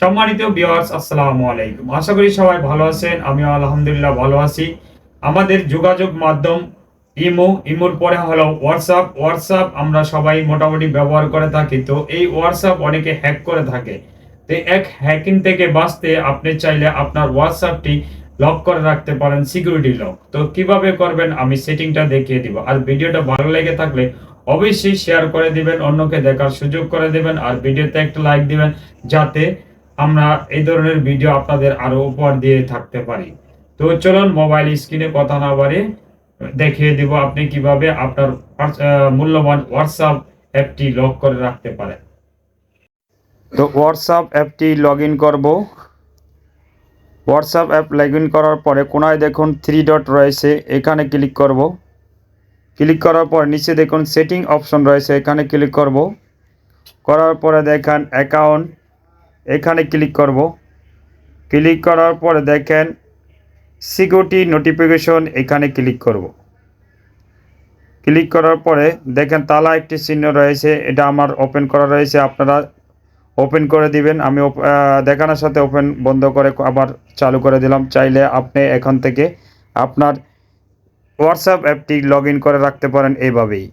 সম্মানিত ভিউয়ার্স আসসালামু আলাইকুম। আশা করি সবাই ভালো আছেন, আমিও আলহামদুলিল্লাহ ভালো আছি। আমাদের যোগাযোগ মাধ্যম ইমো, ইমোর পরে হলো হোয়াটসঅ্যাপ হোয়াটসঅ্যাপ আমরা সবাই মোটামুটি ব্যবহার করে থাকি, তো এই হোয়াটসঅ্যাপ অনেকে হ্যাক করে থাকে। তো এক হ্যাকিং থেকে বাঁচতে আপনি চাইলে আপনার হোয়াটসঅ্যাপটি লক করে রাখতে পারেন সিকিউরিটি লক তো কীভাবে করবেন, আমি সেটিংটা দেখিয়ে দিব। আর ভিডিওটা ভালো লেগে থাকলে অবশ্যই শেয়ার করে দিবেন, অন্যকে দেখার সুযোগ করে দিবেন, আর ভিডিওতে একটা লাইক দিবেন, যাতে আমরা এই ধরনের ভিডিও আপনাদের আরও উপহার দিয়ে থাকতে পারি। তো চলুন মোবাইল স্ক্রিনে কথা না বাড়িয়ে দেখিয়ে দিব আপনি কীভাবে আপনার মূল্যবান হোয়াটসঅ্যাপ অ্যাপটি লক করে রাখতে পারেন। তো হোয়াটসঅ্যাপ অ্যাপটি লগ ইন করব। হোয়াটসঅ্যাপ অ্যাপ লগ ইন করার পরে কোনায় দেখুন থ্রি ডট রয়েছে, এখানে ক্লিক করব। ক্লিক করার পর নিচে দেখুন সেটিং অপশন রয়েছে, এখানে ক্লিক করব। করার পরে দেখান অ্যাকাউন্ট এখানে ক্লিক করব। ক্লিক করার পরে দেখেন সিকিউরিটি নোটিফিকেশন এখানে ক্লিক করব। ক্লিক করার পরে দেখেন তালা একটি চিহ্ন রয়েছে, এটা আমার ওপেন করা রয়েছে, আপনারা ওপেন করে দিবেন। আমি দেখানোর সাথে ওপেন বন্ধ করে আবার চালু করে দিলাম। চাইলে আপনি এখান থেকে আপনার হোয়াটসঅ্যাপ অ্যাপটি লগ করে রাখতে পারেন এইভাবেই।